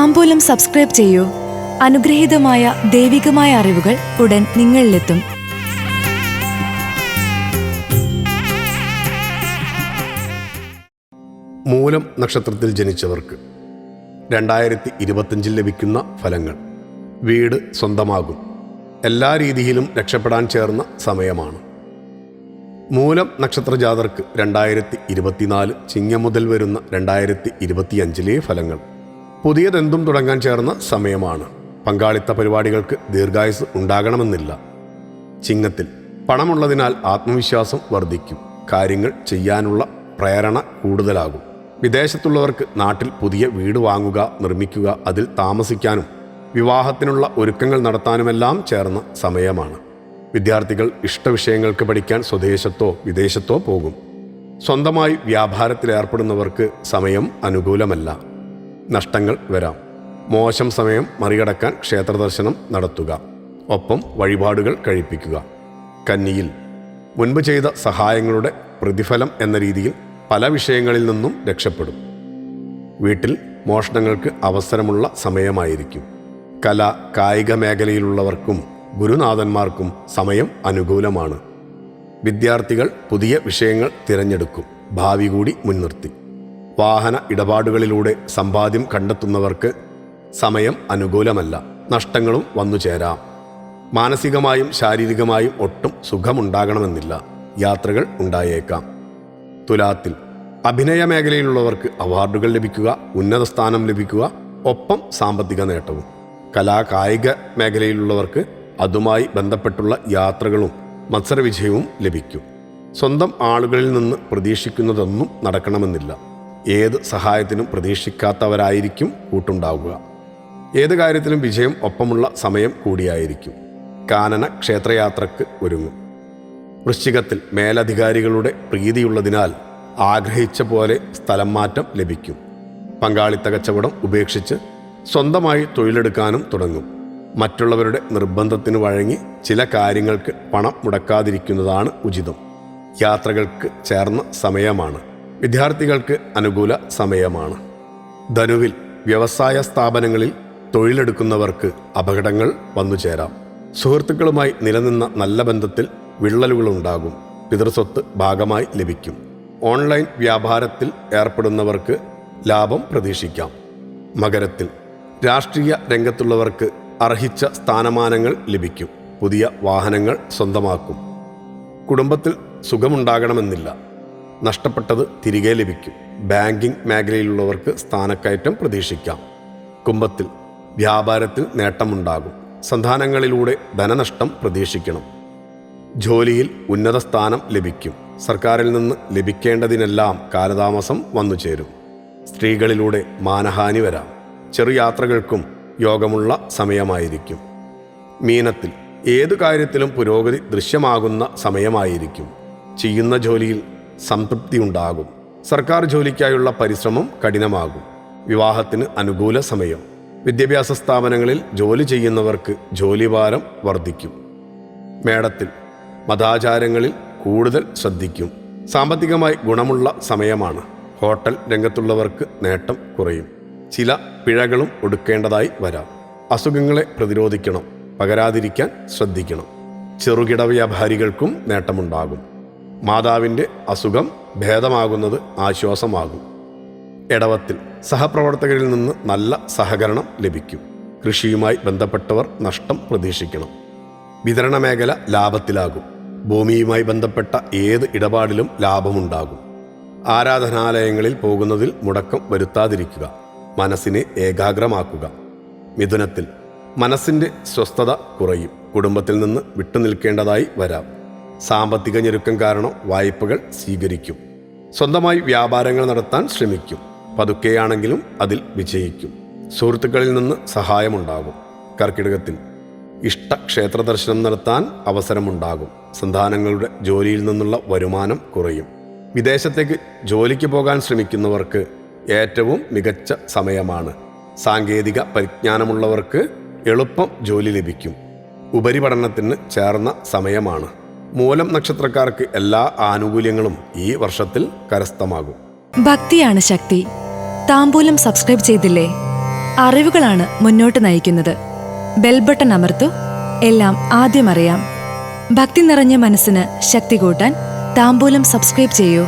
താമ്പൂലം subscribe ചെയ്യൂ. അനുഗ്രഹീതമായ ദൈവികമായ അറിവുകൾ ഉടൻ നിങ്ങളിലെത്തും. മൂലം നക്ഷത്രത്തിൽ ജനിച്ചവർക്ക് രണ്ടായിരത്തി ഇരുപത്തഞ്ചിൽ ലഭിക്കുന്ന ഫലങ്ങൾ. വീട് സ്വന്തമാകും. എല്ലാ രീതിയിലും രക്ഷപ്പെടാൻ ചേർന്ന സമയമാണ്. മൂലം നക്ഷത്ര ജാതർക്ക് രണ്ടായിരത്തി ഇരുപത്തിനാല് ചിങ്ങം മുതൽ വരുന്ന രണ്ടായിരത്തി ഇരുപത്തിയഞ്ചിലെ ഫലങ്ങൾ. പുതിയതെന്തും തുടങ്ങാൻ ചേർന്ന സമയമാണ്. പങ്കാളിത്ത പരിപാടികൾക്ക് ദീർഘായുസ് ഉണ്ടാകണമെന്നില്ല. ചിങ്ങത്തിൽ പണമുള്ളതിനാൽ ആത്മവിശ്വാസം വർദ്ധിക്കും. കാര്യങ്ങൾ ചെയ്യാനുള്ള പ്രേരണ കൂടുതലാകും. വിദേശത്തുള്ളവർക്ക് നാട്ടിൽ പുതിയ വീട് വാങ്ങുക നിർമ്മിക്കുക അതിൽ താമസിക്കാനും വിവാഹത്തിനുള്ള ഒരുക്കങ്ങൾ നടത്താനുമെല്ലാം ചേർന്ന സമയമാണ്. വിദ്യാർത്ഥികൾ ഇഷ്ടവിഷയങ്ങൾക്ക് പഠിക്കാൻ സ്വദേശത്തോ വിദേശത്തോ പോകും. സ്വന്തമായി വ്യാപാരത്തിലേർപ്പെടുന്നവർക്ക് സമയം അനുകൂലമല്ല. നഷ്ടങ്ങൾ വരാം. മോശം സമയം മറികടക്കാൻ ക്ഷേത്രദർശനം നടത്തുക. ഒപ്പം വഴിപാടുകൾ കഴിപ്പിക്കുക. കന്നിയിൽ. മുൻപ് ചെയ്ത സഹായങ്ങളുടെ പ്രതിഫലം എന്ന രീതിയിൽ പല വിഷയങ്ങളിൽ നിന്നും രക്ഷപ്പെടും. വീട്ടിൽ മോഷണങ്ങൾക്ക് അവസരമുള്ള സമയമായിരിക്കും. കല കായിക മേഖലയിലുള്ളവർക്കും ഗുരുനാഥന്മാർക്കും സമയം അനുകൂലമാണ്. വിദ്യാർത്ഥികൾ പുതിയ വിഷയങ്ങൾ തിരഞ്ഞെടുക്കും. ഭാവി കൂടി മുൻനിർത്തി. വാഹന ഇടപാടുകളിലൂടെ സമ്പാദ്യം കണ്ടെത്തുന്നവർക്ക് സമയം അനുകൂലമല്ല. നഷ്ടങ്ങളും വന്നു ചേരാം. മാനസികമായും ശാരീരികമായും ഒട്ടും സുഖമുണ്ടാകണമെന്നില്ല. യാത്രകൾ ഉണ്ടായേക്കാം. തുലാത്തിൽ അഭിനയ മേഖലയിലുള്ളവർക്ക് അവാർഡുകൾ ലഭിക്കുക ഉന്നത സ്ഥാനം ലഭിക്കുക ഒപ്പം സാമ്പത്തിക നേട്ടവും. കലാകായിക മേഖലയിലുള്ളവർക്ക് അതുമായി ബന്ധപ്പെട്ടുള്ള യാത്രകളും മത്സരവിജയവും ലഭിക്കും. സ്വന്തം ആളുകളിൽ നിന്ന് പ്രതീക്ഷിക്കുന്നതൊന്നും നടക്കണമെന്നില്ല. ഏത് സഹായത്തിനും പ്രതീക്ഷിക്കാത്തവരായിരിക്കും കൂട്ടുണ്ടാവുക. ഏത് കാര്യത്തിലും വിജയം ഒപ്പമുള്ള സമയം കൂടിയായിരിക്കും. കാനന ക്ഷേത്രയാത്രക്ക് ഒരുങ്ങും. വൃശ്ചികത്തിൽ മേലധികാരികളുടെ പ്രീതിയുള്ളതിനാൽ ആഗ്രഹിച്ച പോലെ സ്ഥലം മാറ്റം ലഭിക്കും. പങ്കാളിത്ത കച്ചവടം ഉപേക്ഷിച്ച് സ്വന്തമായി തൊഴിലെടുക്കാനും തുടങ്ങും. മറ്റുള്ളവരുടെ നിർബന്ധത്തിന് വഴങ്ങി ചില കാര്യങ്ങൾക്ക് പണം മുടക്കാതിരിക്കുന്നതാണ് ഉചിതം. യാത്രകൾക്ക് ചേർന്ന സമയമാണ്. വിദ്യാർത്ഥികൾക്ക് അനുകൂല സമയമാണ്. ധനുവിൽ വ്യവസായ സ്ഥാപനങ്ങളിൽ തൊഴിലെടുക്കുന്നവർക്ക് അപകടങ്ങൾ വന്നു ചേരാം. സുഹൃത്തുക്കളുമായി നിലനിന്ന നല്ല ബന്ധത്തിൽ വിള്ളലുകളുണ്ടാകും. പിതൃസ്വത്ത് ഭാഗമായി ലഭിക്കും. ഓൺലൈൻ വ്യാപാരത്തിൽ ഏർപ്പെടുന്നവർക്ക് ലാഭം പ്രതീക്ഷിക്കാം. മകരത്തിൽ രാഷ്ട്രീയ രംഗത്തുള്ളവർക്ക് അർഹിച്ച സ്ഥാനമാനങ്ങൾ ലഭിക്കും. പുതിയ വാഹനങ്ങൾ സ്വന്തമാക്കും. കുടുംബത്തിൽ സുഖമുണ്ടാകണമെന്നില്ല. നഷ്ടപ്പെട്ടത് തിരികെ ലഭിക്കും. ബാങ്കിംഗ് മേഖലയിലുള്ളവർക്ക് സ്ഥാനക്കയറ്റം പ്രതീക്ഷിക്കാം. കുംഭത്തിൽ വ്യാപാരത്തിൽ നേട്ടമുണ്ടാകും. സന്താനങ്ങളിലൂടെ ധനനഷ്ടം പ്രതീക്ഷിക്കണം. ജോലിയിൽ ഉന്നത സ്ഥാനം ലഭിക്കും. സർക്കാരിൽ നിന്ന് ലഭിക്കേണ്ടതിനെല്ലാം കാലതാമസം വന്നു ചേരും സ്ത്രീകളിലൂടെ മാനഹാനി വരാം. ചെറു യാത്രകൾക്കും യോഗമുള്ള സമയമായിരിക്കും. മീനത്തിൽ ഏതു കാര്യത്തിലും പുരോഗതി ദൃശ്യമാകുന്ന സമയമായിരിക്കും. ചെയ്യുന്ന ജോലിയിൽ സംതൃപ്തി ഉണ്ടാകും. സർക്കാർ ജോലിക്കായുള്ള പരിശ്രമം കഠിനമാകും. വിവാഹത്തിന് അനുകൂല സമയം. വിദ്യാഭ്യാസ സ്ഥാപനങ്ങളിൽ ജോലി ചെയ്യുന്നവർക്ക് ജോലിഭാരം വർദ്ധിക്കും. മേടത്തിൽ മതാചാരങ്ങളിൽ കൂടുതൽ ശ്രദ്ധിക്കും. സാമ്പത്തികമായി ഗുണമുള്ള സമയമാണ്. ഹോട്ടൽ രംഗത്തുള്ളവർക്ക് നേട്ടം കുറയും. ചില പിഴകളും ഒടുക്കേണ്ടതായി വരാം. അസുഖങ്ങളെ പ്രതിരോധിക്കണം. പകരാതിരിക്കാൻ ശ്രദ്ധിക്കണം. ചെറുകിട വ്യാപാരികൾക്കും നേട്ടമുണ്ടാകും. മാതാവിന്റെ അസുഖം ഭേദമാകുന്നത് ആശ്വാസമാകും. ഇടവത്തിൽ സഹപ്രവർത്തകരിൽ നിന്ന് നല്ല സഹകരണം ലഭിക്കും. കൃഷിയുമായി ബന്ധപ്പെട്ടവർ നഷ്ടം പ്രതീക്ഷിക്കണം. വിതരണ മേഖല ലാഭത്തിലാകും. ഭൂമിയുമായി ബന്ധപ്പെട്ട ഏത് ഇടപാടിലും ലാഭമുണ്ടാകും. ആരാധനാലയങ്ങളിൽ പോകുന്നതിൽ മുടക്കം വരുത്താതിരിക്കുക. മനസ്സിനെ ഏകാഗ്രമാക്കുക. മിഥുനത്തിൽ മനസ്സിന്റെ സ്വസ്ഥത കുറയും. കുടുംബത്തിൽ നിന്ന് വിട്ടുനിൽക്കേണ്ടതായി വരാം. സാമ്പത്തിക ഞെരുക്കം കാരണം വായ്പകൾ സ്വീകരിക്കും. സ്വന്തമായി വ്യാപാരങ്ങൾ നടത്താൻ ശ്രമിക്കും. പതുക്കെയാണെങ്കിലും അതിൽ വിജയിക്കും. സുഹൃത്തുക്കളിൽ നിന്ന് സഹായമുണ്ടാകും. കർക്കിടകത്തിൽ ഇഷ്ട ക്ഷേത്ര ദർശനം നടത്താൻ അവസരമുണ്ടാകും. സന്താനങ്ങളുടെ ജോലിയിൽ നിന്നുള്ള വരുമാനം കുറയും. വിദേശത്തേക്ക് ജോലിക്ക് പോകാൻ ശ്രമിക്കുന്നവർക്ക് ഏറ്റവും മികച്ച സമയമാണ്. സാങ്കേതിക പരിജ്ഞാനമുള്ളവർക്ക് എളുപ്പം ജോലി ലഭിക്കും. ഉപരിപഠനത്തിന് ചേർന്ന സമയമാണ്. മൂലം നക്ഷത്രക്കാർക്ക് എല്ലാ ആനുകൂല്യങ്ങളും ഈ വർഷത്തിൽ കരസ്ഥമാകും. ഭക്തിയാണ് ശക്തി. താമ്പൂലം സബ്സ്ക്രൈബ് ചെയ്തില്ലേ? അറിവുകളാണ് മുന്നോട്ട് നയിക്കുന്നത്. ബെൽബട്ടൺ അമർത്തു. എല്ലാം ആദ്യം അറിയാം. ഭക്തി നിറഞ്ഞ മനസ്സിന് ശക്തി കൂട്ടാൻ താമ്പൂലം സബ്സ്ക്രൈബ് ചെയ്യൂ.